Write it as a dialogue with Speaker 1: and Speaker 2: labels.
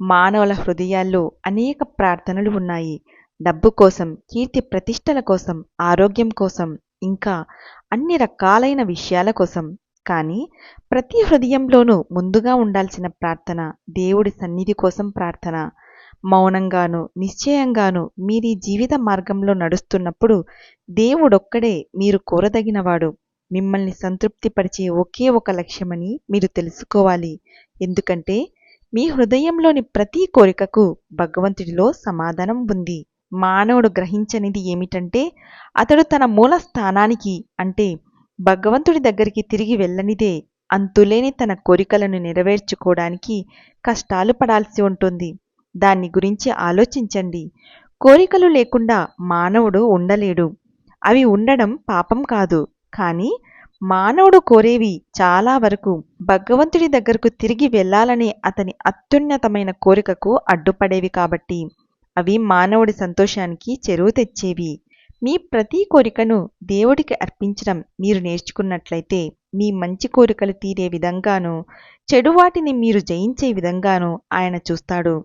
Speaker 1: మానవుల హృదయాల్లో అనేక ప్రార్థనలు ఉన్నాయి. డబ్బు కోసం కీర్తి ప్రతిష్టల కోసం ఆరోగ్యం కోసం ఇంకా అన్ని రకాలైన విషయాల కోసం. కానీ ప్రతి హృదయంలోనూ ముందుగా ఉండాల్సిన ప్రార్థన దేవుడి సన్నిధి కోసం ప్రార్థన. మౌనంగాను నిశ్చయంగాను మీరీ జీవిత మార్గంలో నడుస్తున్నప్పుడు దేవుడొక్కడే మీరు కోరదగినవాడు. మిమ్మల్ని సంతృప్తిపరిచే ఒకే ఒక లక్ష్యమని మీరు తెలుసుకోవాలి. ఎందుకంటే మీ హృదయంలోని ప్రతి కోరికకు భగవంతుడిలో సమాధానం ఉంది. మానవుడు గ్రహించనిది ఏమిటంటే అతడు తన మూల స్థానానికి అంటే భగవంతుడి దగ్గరికి తిరిగి వెళ్ళనిదే. అంతులేని తన కోరికలను నెరవేర్చుకోవడానికి కష్టాలు పడాల్సి ఉంటుంది. దాన్ని గురించి ఆలోచించండి. కోరికలు లేకుండా మానవుడు ఉండలేడు. అవి ఉండడం పాపం కాదు. కానీ మానవుడు కోరేవి చాలా వరకు భగవంతుడి దగ్గరకు తిరిగి వెళ్ళాలనే అతని అత్యున్నతమైన కోరికకు అడ్డుపడేవి కాబట్టి అవి మానవుడి సంతోషానికి చెరువు తెచ్చేవి. మీ ప్రతి కోరికను దేవుడికి అర్పించడం మీరు నేర్చుకున్నట్లయితే మీ మంచి కోరికలు తీరే విధంగాను చెడు వాటిని మీరు జయించే విధంగానూ ఆయన చూస్తాడు.